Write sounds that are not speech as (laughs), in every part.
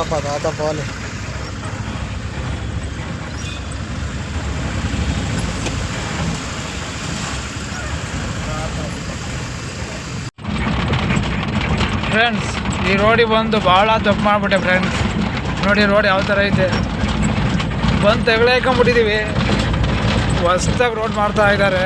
ತಾಪ ತಾತಪ್ಪ bola. Friends ಈ ರೋಡಿಗೆ ಬಂದು ಭಾಳ ತಪ್ಪು ಮಾಡಿಬಿಟ್ಟೆ ಫ್ರೆಂಡ್ಸ್ ನೋಡಿ ರೋಡ್ ಯಾವ ಥರ ಐತೆ ಬಂದು ತೆಗಳೇಕೊಂಬಿಟ್ಟಿದ್ದೀವಿ ಹೊಸ್ದಾಗಿ ರೋಡ್ ಮಾಡ್ತಾ ಇದ್ದಾರೆ.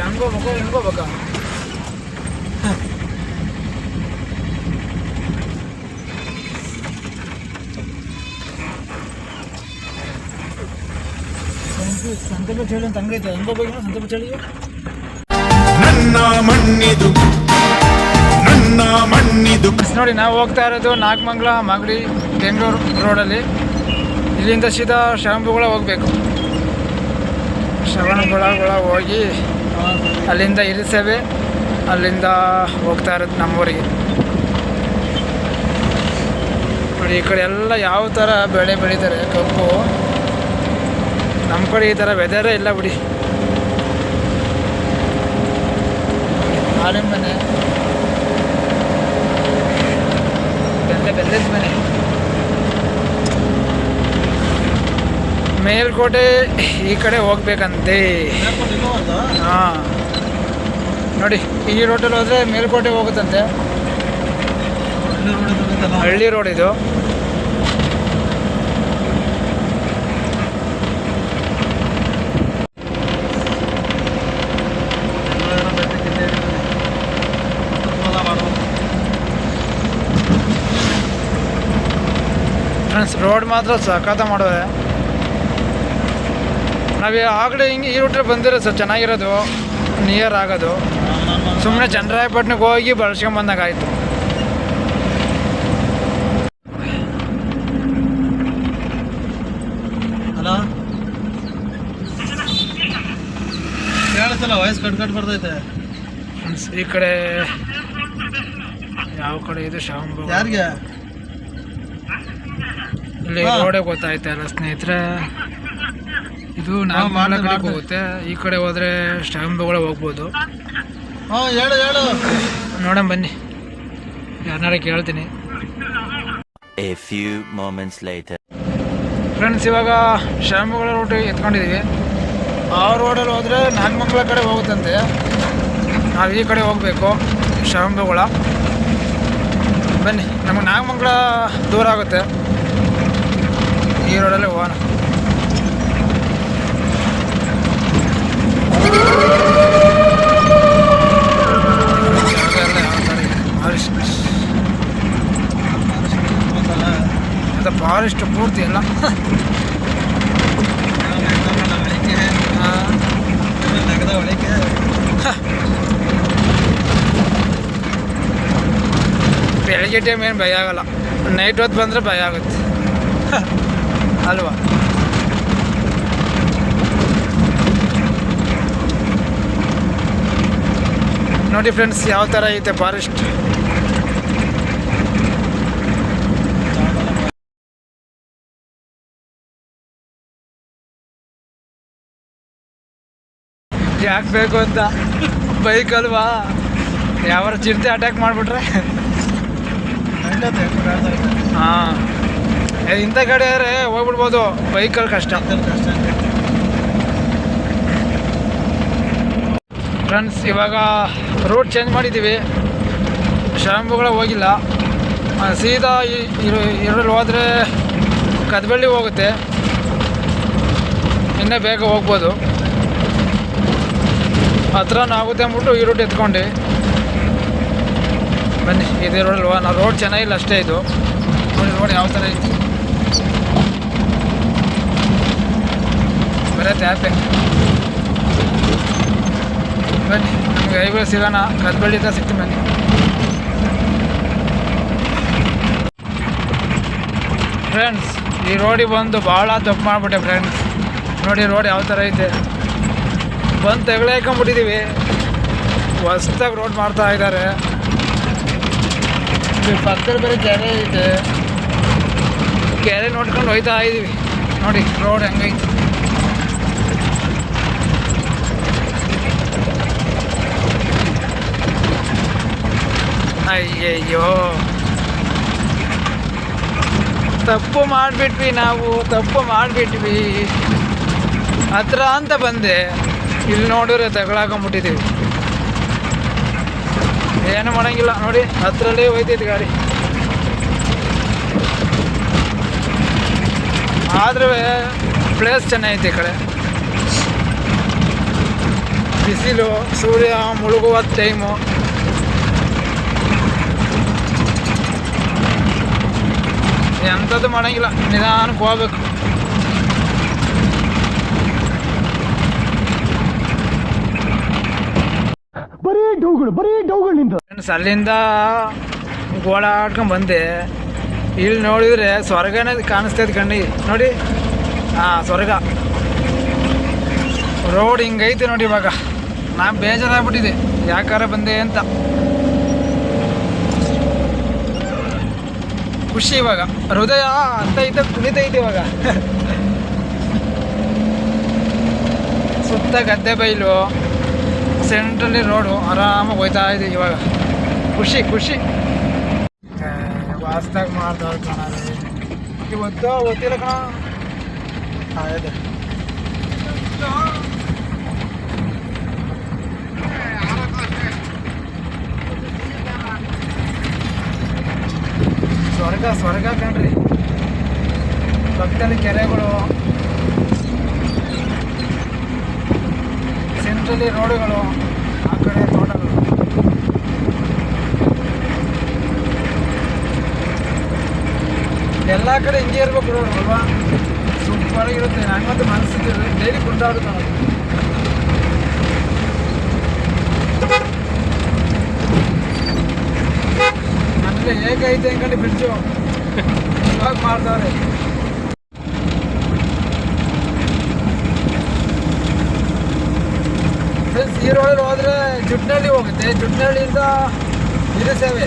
ಹೆಂಗ್ ಹೋಗ್ಬೇಕು ಹೆಂಗ್ ಹೋಗ್ಬೇಕಾ ಸಂತೆ ಬೆಚ್ಚಳಿ ಅಂತ ಅಂಗಡಿ ಐತೆ ಹೆಂಗ್ ಹೋಗ್ಬೇಕು ಸಂತೆ ನನ್ನ ಮಣ್ಣಿದು ನನ್ನ ಮಣ್ಣಿದು. ನೋಡಿ ನಾವು ಹೋಗ್ತಾ ಇರೋದು ನಾಗಮಂಗ್ಲ ಮಾಗಡಿ ಬೆಂಗಳೂರು ರೋಡಲ್ಲಿ. ಇಲ್ಲಿಂದ ಸೀದಾ ಶ್ರವಣಬೆಳಗೊಳ ಹೋಗಬೇಕು. ಶ್ರವಣಬೆಳಗೊಳ ಹೋಗಿ ಅಲ್ಲಿಂದ ಇಳಿಸೇವೆ ಅಲ್ಲಿಂದ ಹೋಗ್ತಾ ಇರೋದು ನಮ್ಮೂರಿಗೆ. ನೋಡಿ, ಈ ಕಡೆ ಎಲ್ಲ ಯಾವ ಥರ ಬೆಳೆ ಬೆಳೀತಾರೆ ಕಬ್ಬು ನಮ್ಮ ಕಡೆ ಈ ಥರ ವೆದರೇ ಇಲ್ಲ ಬಿಡಿ. ಹಾಲಿನ ಮೇಲ್ಕೋಟೆ ಈ ಕಡೆ ಹೋಗ್ಬೇಕಂತೆ. ಹಾಂ. ನೋಡಿ, ಈ ರೋಡಲ್ಲಿ ಹೋದರೆ ಮೇಲ್ಕೋಟೆ ಹೋಗುತ್ತಂತೆ. ಹಳ್ಳಿ ರೋಡ್ ಇದು. ರೋಡ್ ಮಾತ್ರ ಸಖತ ಮಾಡೋದೆ. ನಾವು ಆಗಲೇ ಹಿಂಗೆ ಈ ರೂಟ್ರೆ ಬಂದಿರೋ ಸರ್ ಚೆನ್ನಾಗಿರೋದು ನಿಯರ್ ಆಗೋದು. ಸುಮ್ಮನೆ ಚಂದ್ರಾಯಪಟ್ಟಣಕ್ಕೆ ಹೋಗಿ ಬಳಸ್ಕೊಂಬಂದಾಗಾಯಿತು ಆಯಿತು ಅಲ್ಲ ಕೇಳಿಸಲ್ಲ ವಯಸ್ಸು ಕಟ್ ಕಟ್ ಬರ್ತೈತೆ. ಈ ಕಡೆ ಯಾವ ಕಡೆ ಇದು? ಶಾಂಬು ಯಾರಿಗೆ? ಇಲ್ಲಿ ನೋಡೇ ರೋಡೇ ಗೊತ್ತಾಯ್ತಾ ಇಲ್ಲ ಸ್ನೇಹಿತರೆ. ಇದು ನಾವು ಕಡೆಗೆ ಹೋಗುತ್ತೆ ಈ ಕಡೆ ಹೋದರೆ ಶಾಂಬುಗಳ ಹೋಗ್ಬೋದು. ಹಾಂ ಹೇಳು ಹೇಳು. ನೋಡೋಣ ಬನ್ನಿ. ಯಾರನ್ನಾರ ಕೇಳ್ತೀನಿ. A few moments later. Friends ಇವಾಗ ಶಾಂಬುಗಳ ರೂಟ್ ಎತ್ಕೊಂಡಿದ್ದೀವಿ ಆ ರೋಡಲ್ಲಿ ಹೋದರೆ ನಾಗಮಂಗಲ ಕಡೆ ಹೋಗುತ್ತಂತೆ. ನಾವು ಈ ಕಡೆ ಹೋಗಬೇಕು ಶಾಂಬುಗಳ ಬನ್ನಿ ನಮಗೆ ನಾಗಮಂಗಲ ದೂರ ಆಗುತ್ತೆ. ಈ ರೋಡಲ್ಲೇ ಹೋಗೋಣ ಜಾಗ ಎಲ್ಲ ಯಾವ ಥರ ಇದೆ? ಫಾರೆಸ್ಟ್ ಪೂರ್ತಿ ಎಲ್ಲ ಹಾ. ಬೆಳಗ್ಗೆ ಟೈಮ್ ಏನು ಭಯ ಆಗಲ್ಲ. ನೈಟ್ ಹೊತ್ತು ಬಂದರೆ ಭಯ ಆಗುತ್ತೆ. ಅಲ್ವಾ? ನೋಡಿ ಫ್ರೆಂಡ್ಸ್, ಯಾವ ಥರ ಐತೆ ಫಾರೆಸ್ಟ್ ಯಾಕೆ ಬೇಕು ಅಂತ? ಬೈಕ್ ಅಲ್ವಾ? ಯಾವ ಚಿರತೆ ಅಟ್ಯಾಕ್ ಮಾಡಿಬಿಟ್ರೆ? ಹಾಂ. ಇಂಥ ಕಡೆ ಆದರೆ ಹೋಗ್ಬಿಡ್ಬೋದು. ಬೈಕಲ್ಲಿ ಕಷ್ಟ. ಫ್ರೆಂಡ್ಸ್ ಇವಾಗ ರೋಡ್ ಚೇಂಜ್ ಮಾಡಿದ್ದೀವಿ. ಶರಂಬುಗಳ ಹೋಗಿಲ್ಲ. ಸೀದಾ ಇರು ಇರಲ್ಲಿ ಹೋದರೆ ಕದಬಳ್ಳಿ ಹೋಗುತ್ತೆ. ಇನ್ನೇ ಬೇಗ ಹೋಗ್ಬೋದು. ಹತ್ರನೂ ಆಗುತ್ತೆ ಅಂದ್ಬಿಟ್ಟು ಈ ರೂಟ್ ಎತ್ಕೊಂಡು. ಬನ್ನಿ, ಇದೇ ರೋಡಲ್ವಾ ನಾವು ರೋಡ್ ಚೆನ್ನಾಗಿಲ್ಲ ಅಷ್ಟೇ ಇದು. ನೋಡಿ ನೋಡಿ ಯಾವ ಥರ ಇತ್ತು ಬರತ್ತೆ ಆ್ಯಪೆ ಬನ್ನಿ. ನಮಗೆ ಐವರು ಸಿಗೋಣ ಕದ್ಬಳ್ಳಿದ ಸಿಕ್ತು ಬನ್ನಿ. ಫ್ರೆಂಡ್ಸ್ ಈ ರೋಡಿಗೆ ಬಂದು ಭಾಳ ತಪ್ಪು ಮಾಡಿಬಿಟ್ಟೆ ಫ್ರೆಂಡ್ಸ್ ನೋಡಿ ರೋಡ್ ಯಾವ ಥರ ಐತೆ. ಬಂದು ತೆಗ್ಲಾಕೊಂಬಿಟ್ಟಿದ್ದೀವಿ ಹೊಸ್ದಾಗಿ ರೋಡ್ ಮಾಡ್ತಾ ಇದ್ದಾರೆ ಪಕ್ಕದಲ್ಲಿ ಬೇರೆ ಕೆರೆ ಐತೆ. ಕೆರೆ ನೋಡ್ಕೊಂಡು ಹೋಯ್ತಾ ಇದ್ದೀವಿ ನೋಡಿ ರೋಡ್ ಹೆಂಗೈತೆ. ಅಯ್ಯಯ್ಯೋ ತಪ್ಪು ಮಾಡಿಬಿಟ್ವಿ ನಾವು, ತಪ್ಪು ಮಾಡಿಬಿಟ್ವಿ. ಹತ್ರ ಅಂತ ಬಂದೆ. ಇಲ್ಲಿ ನೋಡಿದ್ರೆ ತಗೊಳಕೊಂಬಿಟ್ಟಿದ್ದೀವಿ ಏನು ಮಾಡೋಂಗಿಲ್ಲ, ನೋಡಿ, ಹತ್ರಲ್ಲೇ ಹೋಯ್ತೈತಿ ಗಾಡಿ. ಆದ್ರೂ ಪ್ಲೇಸ್ ಚೆನ್ನಾಗೈತೆ ಈ ಕಡೆ. ಬಿಸಿಲು, ಸೂರ್ಯ ಮುಳುಗುವ ಟೈಮು ಎಂಥದ್ದು ಮಾಡಂಗಿಲ್ಲ. ನಿಧಾನಕ್ಕೆ ಹೋಗ್ಬೇಕು. ಫ್ರೆಂಡ್ಸ್ ಅಲ್ಲಿಂದ ಗೋಳಾಡ್ಕೊಂಡು ಬಂದೆ ಇಲ್ಲಿ ನೋಡಿದ್ರೆ ಸ್ವರ್ಗನೇ ಕಾಣಿಸ್ತೈತೆ ಕಣ್ಣಿ. ನೋಡಿ ಹಾಂ ಸ್ವರ್ಗ. ರೋಡ್ ಹಿಂಗೈತೆ ನೋಡಿ ಇವಾಗ. ನಾನು ಬೇಜಾರಾಗ್ಬಿಟ್ಟಿದೆ. ಯಾಕಾರ ಬಂದೆ ಅಂತ. ಖುಷಿ ಇವಾಗ. ಹೃದಯ ಅಂತ ಇದ್ದ ಕುಣಿತೈತೆ ಇವಾಗ. ಸುತ್ತ ಗದ್ದೆ ಬೈಲು. ಸೆಂಟ್ರಲ್ಲಿ ರೋಡು, ಆರಾಮಾಗಿ ಹೋಯ್ತಾ ಇದೆ ಇವಾಗ. ಖುಷಿ ಖುಷಿ. ವಾಸ್ತಾಗ ಮಾಡ್ದವ್ರು ಕಾಣದೆ ಇವತ್ತು ಗೊತ್ತಿಲ್ಲ ಕಣ. ಆಗಿದೆ ಸ್ವರ್ಗ ಕಣ್ರಿ. ಪಕ್ಕದಲ್ಲಿ ಕೆರೆಗಳು. ಸೆಂಟ್ರಲ್ಲಿ ರೋಡುಗಳು ಆ ಕಡೆ ತೋಟಗಳು. ಎಲ್ಲ ಕಡೆ ಹಿಂಗೆ ಇರ್ಬೇಕು ರೋಡ್ ಅಲ್ವಾ? ಸೂಪರ್ ಆಗಿರುತ್ತೆ ನಂಗಂತೂ ಮನಸ್ಸಿಗೆ ಡೈಲಿ ಕುಂದಾಡುತ್ತೆ ನನಗೆ ಹೇಗೈತೆ ಅಂದ್ಕೊಂಡು ಬ್ರಿಡ್ಜು ಇವಾಗ ಮಾಡ್ತಾರೆ. ಫ್ರೆಂಡ್ಸ್ ಈ ರೋಡಲ್ಲಿ ಹೋದ್ರೆ ಜುಟ್ನಳ್ಳಿ ಹೋಗುತ್ತೆ. ಜುಟ್ನಳ್ಳಿಯಿಂದ ಇದು ಸೇವೆ.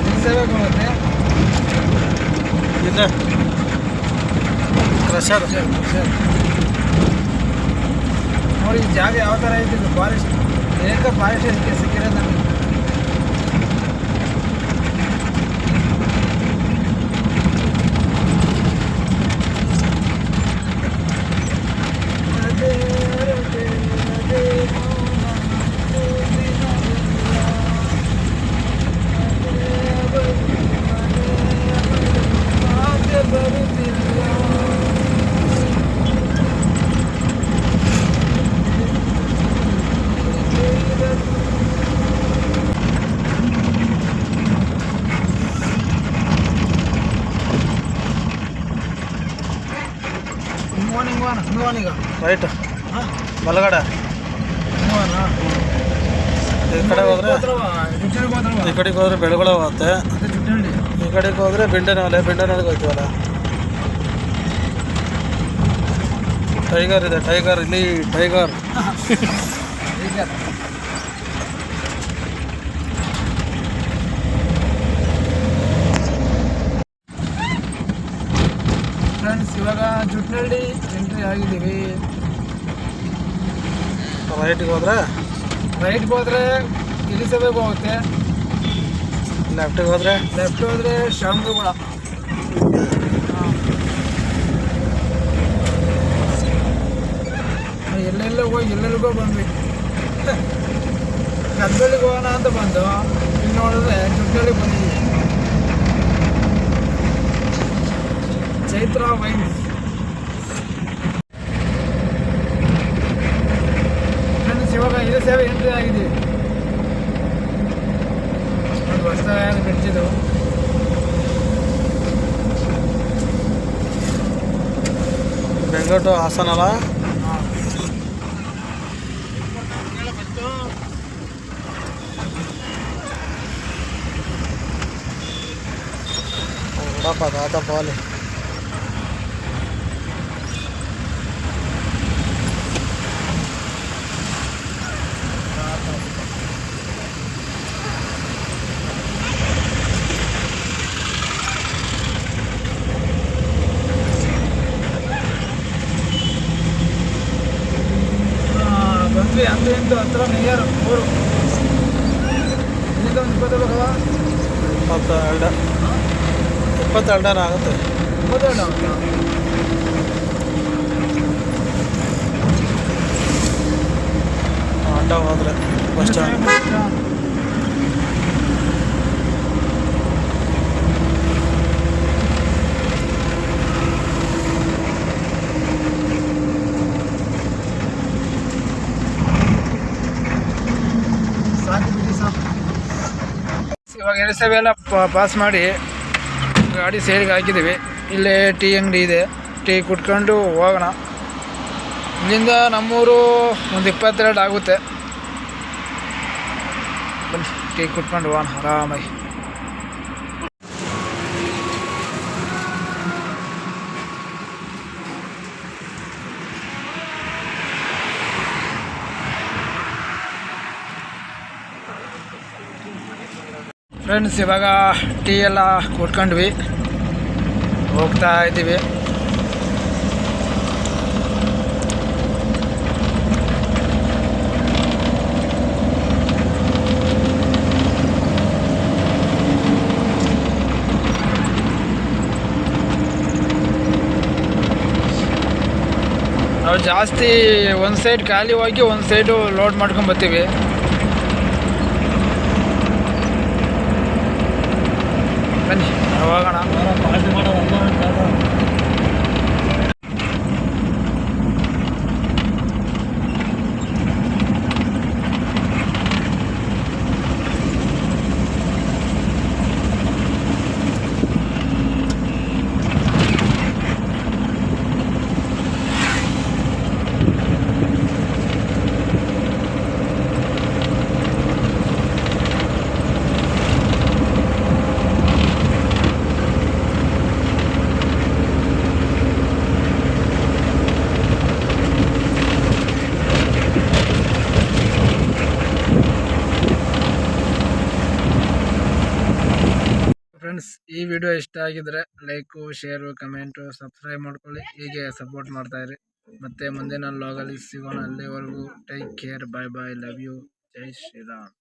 ಇದು ಸೇವೆಗೆ ಹೋಗುತ್ತೆ ಇದೆ ಕ್ರಷರ್ ನೋಡಿ ಜಾಗ ಯಾವ ಥರ ಐತೆ ಇದು ಫಾರೆಸ್ಟ್ ಏಕ ಫಾರೆಸ್ಟ್ ಸಿಕ್ಕಿ ಸಿಕ್ಕಿರೋದು ನಮಗೆ? ಹಿಂಗೋನ ಹಿಂಗೋನ್ ಈಗ. ರೈಟ್ ಹಾಂ. ಬಲಗಡೆ. ಈ ಕಡೆ ಹೋದ್ರೆ ಈ ಕಡೆಗೆ ಹೋದ್ರೆ ಬೆಳಗೊಳ ಹೋಗುತ್ತೆ. ಈ ಕಡೆಗೆ ಹೋದ್ರೆ ಬೆಂಡನೊಲೆ ಬೆಂಡನೊಲೆಗೆ ಹೋಗ್ತೀವಲ್ಲ ಟೈಗರ್ ಇದೆ ಟೈಗರ್ ಇಲ್ಲಿ ಟೈಗರ್ (laughs) ಫ್ರೆಂಡ್ಸ್ ಇವಾಗ ಜುಟ್ನಳ್ಳಿ ಎಂಟ್ರಿ ಆಗಿದ್ದೀವಿ ರೈಟ್ಗೆ ಹೋದ್ರೆ? ರೈಟ್ಗೆ ಹೋದ್ರೆ ಇಳಿಸಬೇಕು ಹೋಗುತ್ತೆ ಲೆಫ್ಟಿಗೆ ಹೋದ್ರೆ? ಲೆಫ್ಟ್ ಹೋದ್ರೆ ಶ್ರವಣಬೆಳಗೊಳ ಎಲ್ಲೆಲ್ಲ ಹೋಗಿ ಎಲ್ಲೆಲ್ಲಿಗೋ ಬಂದ್ವಿ. (laughs) ಗದ್ದಲಿಗೆ ಹೋಗೋಣ ಅಂತ ಬಂದು ಇಲ್ಲಿ ನೋಡಿದ್ರೆ ಜುಟ್ಟಳ್ಳಿಗೆ ಬಂದಿದ್ವಿ ಚೈತ್ರ ವೈನ್ ಫ್ರೆಂಡ್ಸ್ ಇವಾಗ ಇದು ಸೇವೆ ಎಂಟ್ರಿ ಆಗಿದ್ದೀವಿ ಒಂದು ಹೊಸದಾಗಿ ಬಿಡ್ತಿದ್ದು ಹೈದರಾಬಾದ್ ಹಾಸನ ಅಲ್ಲ ನೋಡಪ್ಪ ತಾತಪ್ಪ ಅಲ್ಲಿ ಆ, ಬಂದ್ವಿ ಅಂತ ಇಂತ ಹತ್ರ ನಿಯರ್ ಊರು ಇಲ್ಲಿಂದ ಒಂದು ಇಪ್ಪತ್ತೇಳು ಹೋಗವಾ ಇಪ್ಪತ್ತೆರಡು ಇಪ್ಪತ್ತೆರಡರ ಆಗುತ್ತೆ ಇಪ್ಪತ್ತೇಳು ಆಗುತ್ತಾ? ಅಡ್ಡ ಹೋದ್ರೆ ಬಸ್ ಸ್ಟ್ಯಾಂಡ್ ಇವಾಗ ಎರಡು ಸಾವಿರ ಎಲ್ಲ ಪಾಸ್ ಮಾಡಿ ಗಾಡಿ ಸೇರಿಗೆ ಹಾಕಿದ್ದೀವಿ. ಇಲ್ಲೇ ಟೀ ಅಂಗಡಿ ಇದೆ. ಟೀ ಕುಟ್ಕೊಂಡು ಹೋಗೋಣ. ಇಲ್ಲಿಂದ ನಮ್ಮೂರು ಒಂದು ಇಪ್ಪತ್ತೆರಡು ಆಗುತ್ತೆ. ಬನ್ನಿ, ಟೀ ಕುಟ್ಕೊಂಡು ಹೋಗೋಣ, ಆರಾಮಾಗಿ. ಫ್ರೆಂಡ್ಸ್ ಇವಾಗ ಟೀ ಎಲ್ಲ ಕುಟ್ಕೊಂಡ್ವಿ ಹೋಗ್ತಾ ಇದ್ದೀವಿ. ನಾವು ಜಾಸ್ತಿ ಒಂದು ಸೈಡ್ ಖಾಲಿ ಹೋಗಿ ಒಂದು ಸೈಡು ಲೋಡ್ ಮಾಡ್ಕೊಂಡು ಬರ್ತೀವಿ. ಬನ್ನಿ ಹೋಗೋಣ ಫ್ರೆಂಡ್ಸ್, ಈ ವಿಡಿಯೋ ಇಷ್ಟ ಆಗಿದ್ರೆ ಲೈಕು, ಶೇರು, ಕಮೆಂಟು, ಸಬ್ಸ್ಕ್ರೈಬ್ ಮಾಡ್ಕೊಳ್ಳಿ. ಹೀಗೆ ಸಪೋರ್ಟ್ ಮಾಡ್ತಾ ಇರಿ. ಮತ್ತೆ ಮುಂದಿನ ಲಾಗಲ್ಲಿ ಸಿಗೋಣ. ಅಲ್ಲಿವರೆಗೂ take care. Bye bye. Love you. Jai Shriram.